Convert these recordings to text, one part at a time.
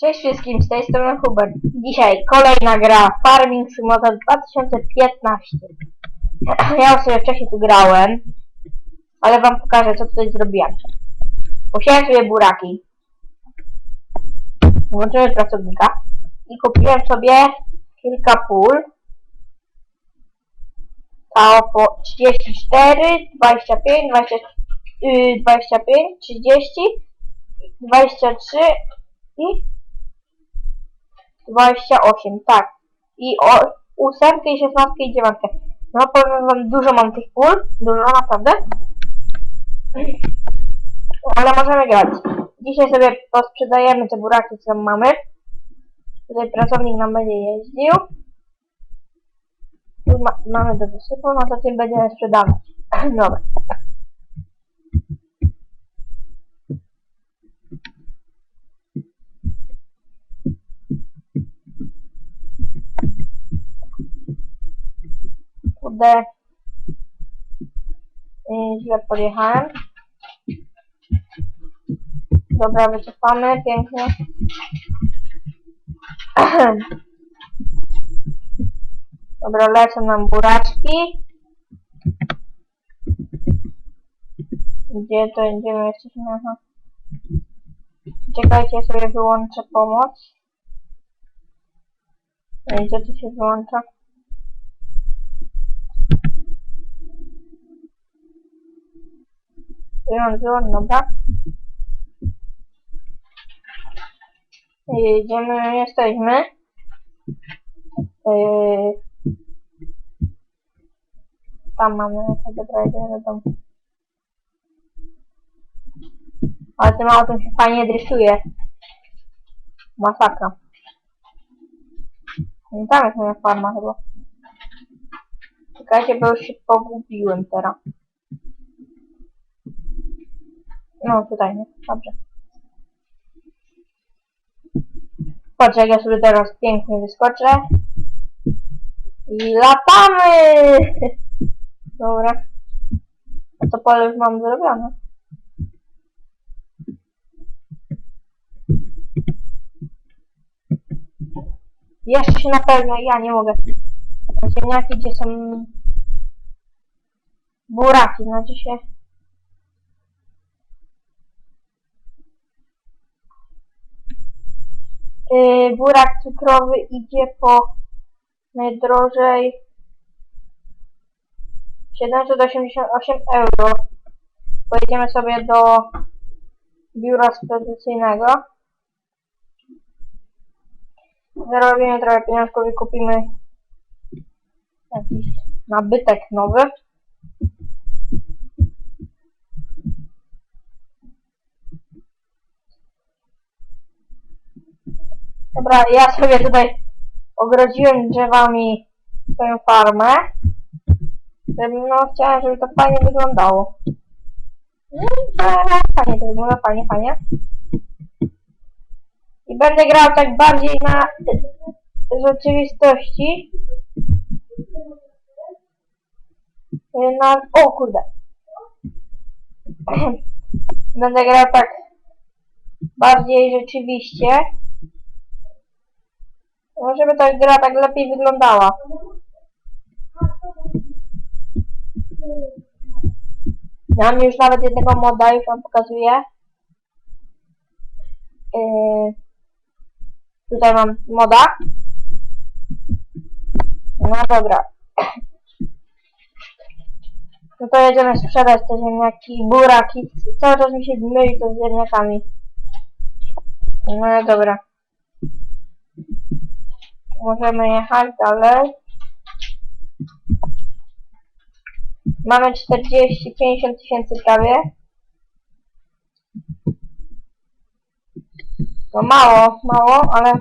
Cześć wszystkim, z tej strony Hubert. Dzisiaj kolejna gra Farming Simulator 2015. Ja już sobie wcześniej tu grałem, ale wam pokażę co tutaj zrobiłem. Posiałem sobie buraki. Włączyłem pracownika i kupiłem sobie kilka pól. Stało po 34, 25, 20, yy, 25, 30, 23 i 28, tak. I o, ósemkę, i szesnastkę, i dziewiątkę. No powiem wam, dużo mam tych pól, dużo naprawdę. Ale możemy grać. Dzisiaj sobie posprzedajemy te buraki, co mamy. Tutaj pracownik nam będzie jeździł. Tu ma, mamy do wysypu, no to tym będziemy sprzedawać. Dobra. Kurde. Yy, źle podjechałem. Dobra, wycofamy, pięknie. Dobra, lecą nam buraczki. Gdzie to idziemy? Jesteśmy, aha. Czekajcie, sobie wyłączę pomoc. Gdzie to się wyłącza? Wyłącz, dobra. Jedziemy, jesteśmy. Yy, tam mamy, dobra, jedziemy do domu. Ale tym autem się fajnie drysuje. Masakra. Nie tam jest moja farma chyba. Czekajcie, bo już się pogubiłem teraz. No, tutaj nie. Dobrze. Patrz, jak ja sobie teraz pięknie wyskoczę. I latamy! Dobra. A to pole już mam zrobione. Jeszcze się napełnia, ja nie mogę. Ziemniaki, gdzie są buraki, znaczy się... burak cukrowy idzie po najdrożej 788 euro. Pojedziemy sobie do biura spedycyjnego. Zarobimy trochę pieniążków i kupimy jakiś nabytek nowy. Dobra, ja sobie tutaj ogrodziłem drzewami swoją farmę. No, chciałem, żeby to fajnie wyglądało. No fajnie to wygląda, fajnie, fajnie. I będę grał tak bardziej na rzeczywistości. Na... O kurde. Będę grał tak bardziej rzeczywiście. No, żeby ta gra tak lepiej wyglądała. Mam już nawet jednego moda, już wam pokazuję. Yy, tutaj mam moda. No dobra. No to jedziemy sprzedać te ziemniaki, buraki. Cały czas mi się myli to z ziemniakami. No dobra. Możemy jechać dalej. Mamy 40-50 tysięcy prawie. No mało, mało, ale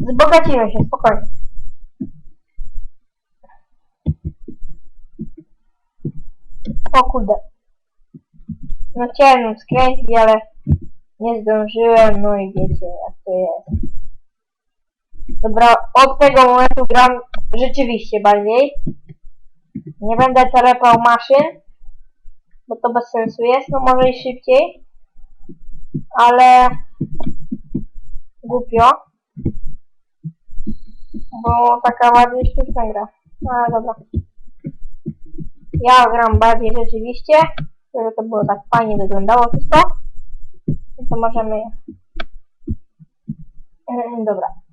wzbogacimy się, spokojnie. O kurde. No chciałem skręcić, ale nie zdążyłem, no i wiecie jak to jest. Dobra, od tego momentu gram rzeczywiście bardziej. Nie będę telepał maszyn, bo to bez sensu jest, no może i szybciej. Ale głupio. Bo taka bardziej sztuczna gra. Ale dobra. Ja gram bardziej rzeczywiście, żeby to było tak fajnie wyglądało wszystko. No to możemy... Em, Dobra.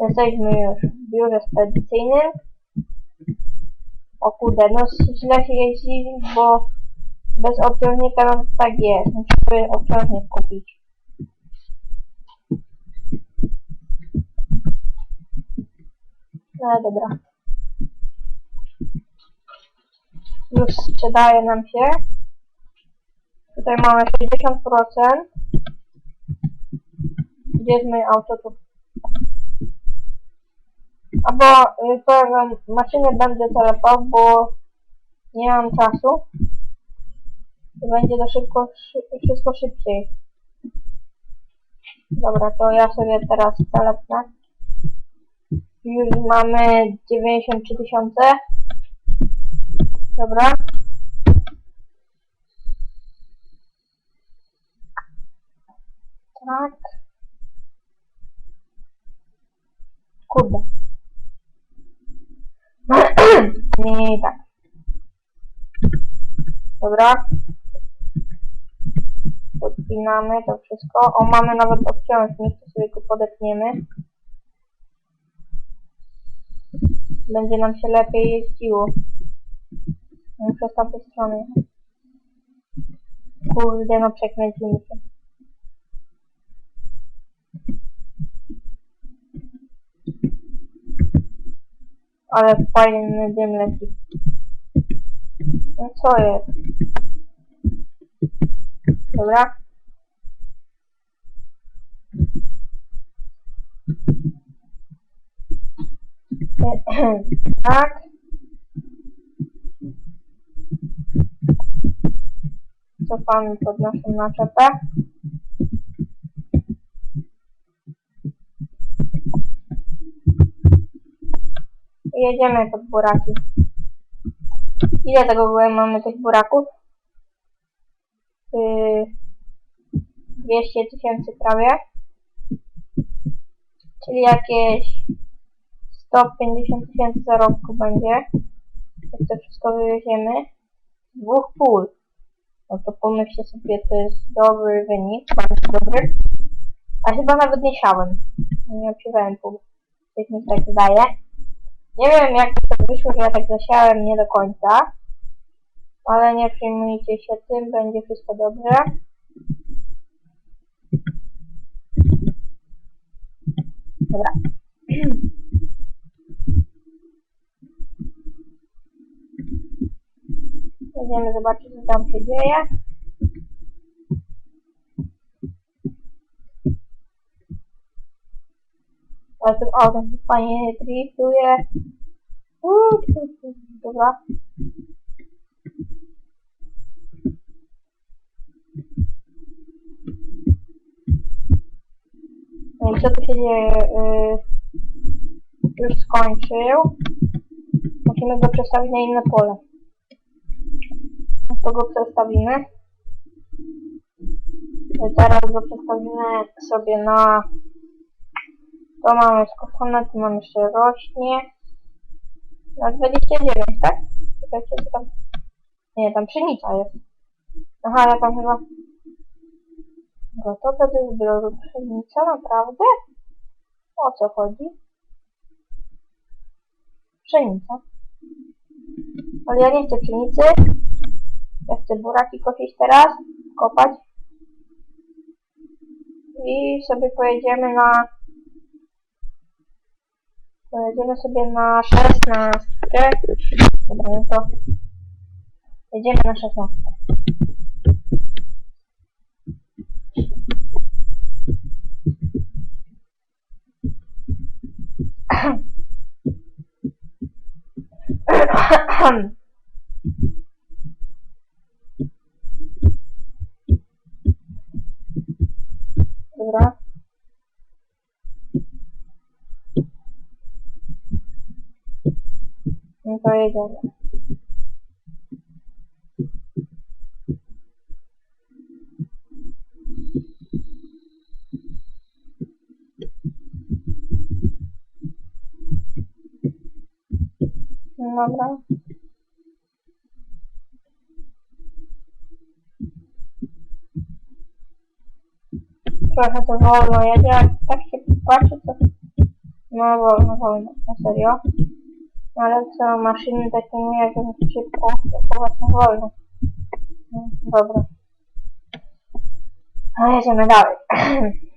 Jesteśmy już w biurze spedycyjnym. O kurde, no źle się jeździ, bo bez obciążnika no tak jest. Musimy obciążnik kupić. No dobra. Już sprzedaje nam się. Tutaj mamy 60%. Gdzie jest moje auto? Tu. Albo y, to maszynę będę telepał, bo nie mam czasu. Będzie to szybko, szy, wszystko szybciej. Dobra, to ja sobie teraz telepnę. Już mamy 93 tysiące. Dobra. Tak. Kurde. nie, nie, tak. Dobra. Podpinamy to wszystko. O, mamy nawet obciążnik, to sobie go podepniemy. Będzie nam się lepiej jeździło. Muszę z tamtej strony. Kurde, no przekręcił mi się. Ale fajny dym leci. No co jest? Dobra. tak. Cofamy pod naszą naczepę. I jedziemy pod buraki. Ile tego mamy tych buraków? Yy, 200 tysięcy prawie. Czyli jakieś 150 tysięcy zarobku będzie. Jak to wszystko wywieziemy. Dwóch pól. No to pomyślcie sobie, to jest dobry wynik, bardzo dobry. A chyba nawet nie siałem. Nie obsiewałem pól. Tak mi tak wydaje. Nie wiem jak to wyszło, że ja tak zasiałem nie do końca. Ale nie przejmujcie się tym, będzie wszystko dobrze. Dobra. Jedziemy zobaczyć co tam się dzieje. Ale tym autem się fajnie driftuje. Dobra. No i co tu się dzieje? Yy, już skończył. Musimy go przestawić na inne pole. To go przestawimy. Teraz go przestawimy sobie na... To mamy skoszone, tu mamy jeszcze rośnie. Na 29, tak? Czekajcie, co tam... Nie, tam pszenica jest. Aha, ja tam chyba... Gotowe do zbioru pszenica, naprawdę? O co chodzi? Pszenica. Ale ja nie chcę pszenicy. Ja chcę buraki kosić teraz, kopać. I sobie pojedziemy na... Pojedziemy sobie na 16. Dobra, no to... Jedziemy na 16. Dobra. Рейгана. Мама. Что это волна? Я делаю так, что пачется. Но волна, волна. Ну, Смотри, Ale co, maszyny takie nie jeżdżą szybko, to właśnie wolno. No, Dobra. No jedziemy dalej.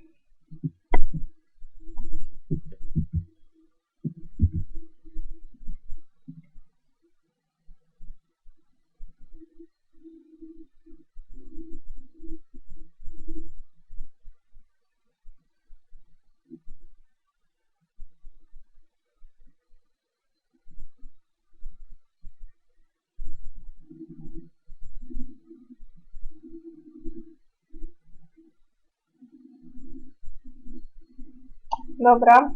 Dobra.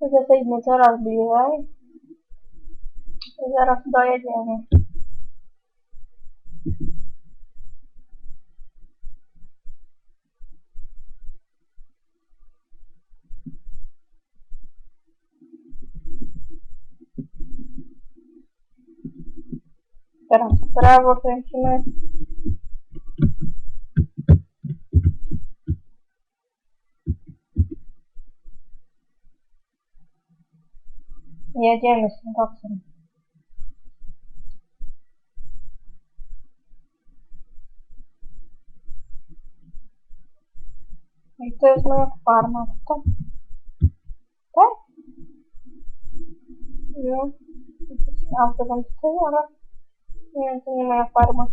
Jesteśmy coraz bliżej. I zaraz dojedziemy. Teraz prawo kręcimy. Jedziemy z tym koksem. I to jest moja farma, to? Tak? No. Auto tam stoi, ale... Nie, to nie moja farma.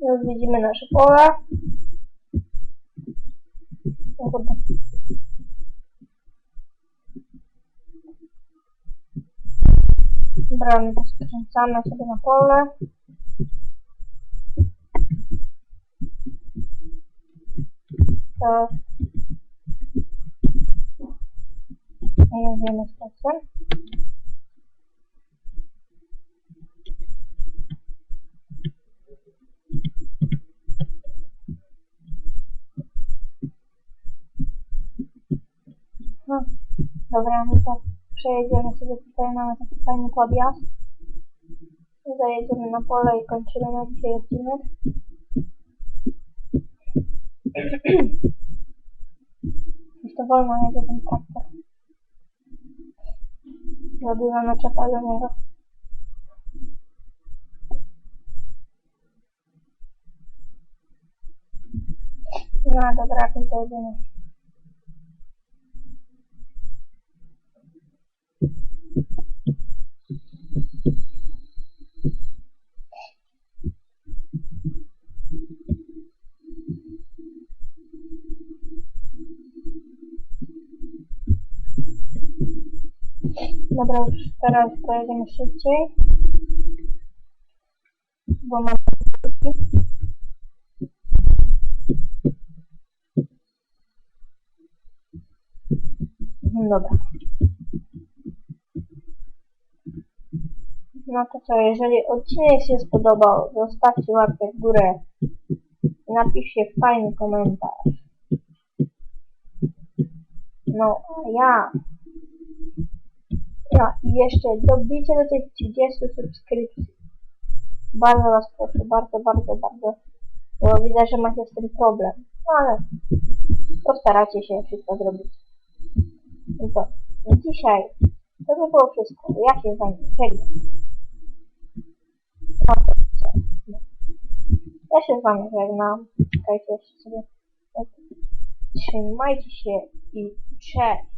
Już widzimy nasze pole. O kurde. Dobra, my to skręcamy sobie na pole. To... Jedziemy z tasem. No, dobra, my to przejedziemy sobie tutaj, mamy taki fajny podjazd. Zajedziemy na pole i kończymy na dzisiaj odcinek. To wolno jedzie ten traktor. Za duża naczepa do niego. No dobra, jakoś dojedziemy. Dobra, już teraz pojedziemy szybciej. Bo mam krótki. Mhm, Dobra. No to co, jeżeli odcinek się spodobał, zostawcie łapkę w górę i napiszcie fajny komentarz. No, a ja no i jeszcze dobicie do tych 30 subskrypcji. Bardzo Was proszę, bardzo, bardzo, bardzo. Bo widzę, że macie z tym problem. No ale postaracie się wszystko zrobić. I to dzisiaj to by było wszystko. Ja się z Wami żegnam. No to co? No. Ja się z Wami żegnam. Czekajcie jeszcze sobie. Trzymajcie się i cześć.